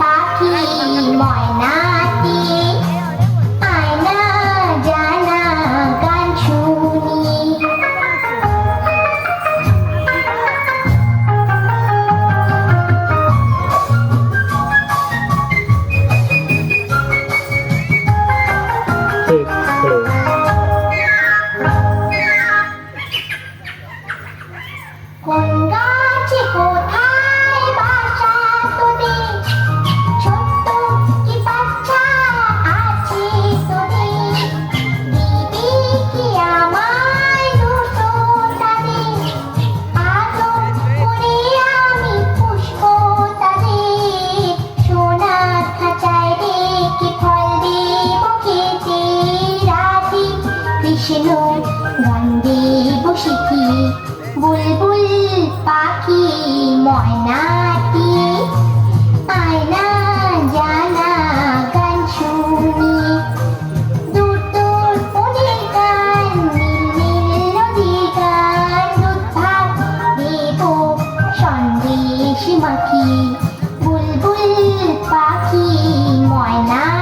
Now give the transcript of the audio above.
पाखी मोयना दी শোনো গান দেব শিখি বুলবুল পাখি ময়নাটি আয়না জানা গান শুনি। দূর নীল নদী গান সন্দেশ মাখি, বুলবুল পাখি ময়নাটি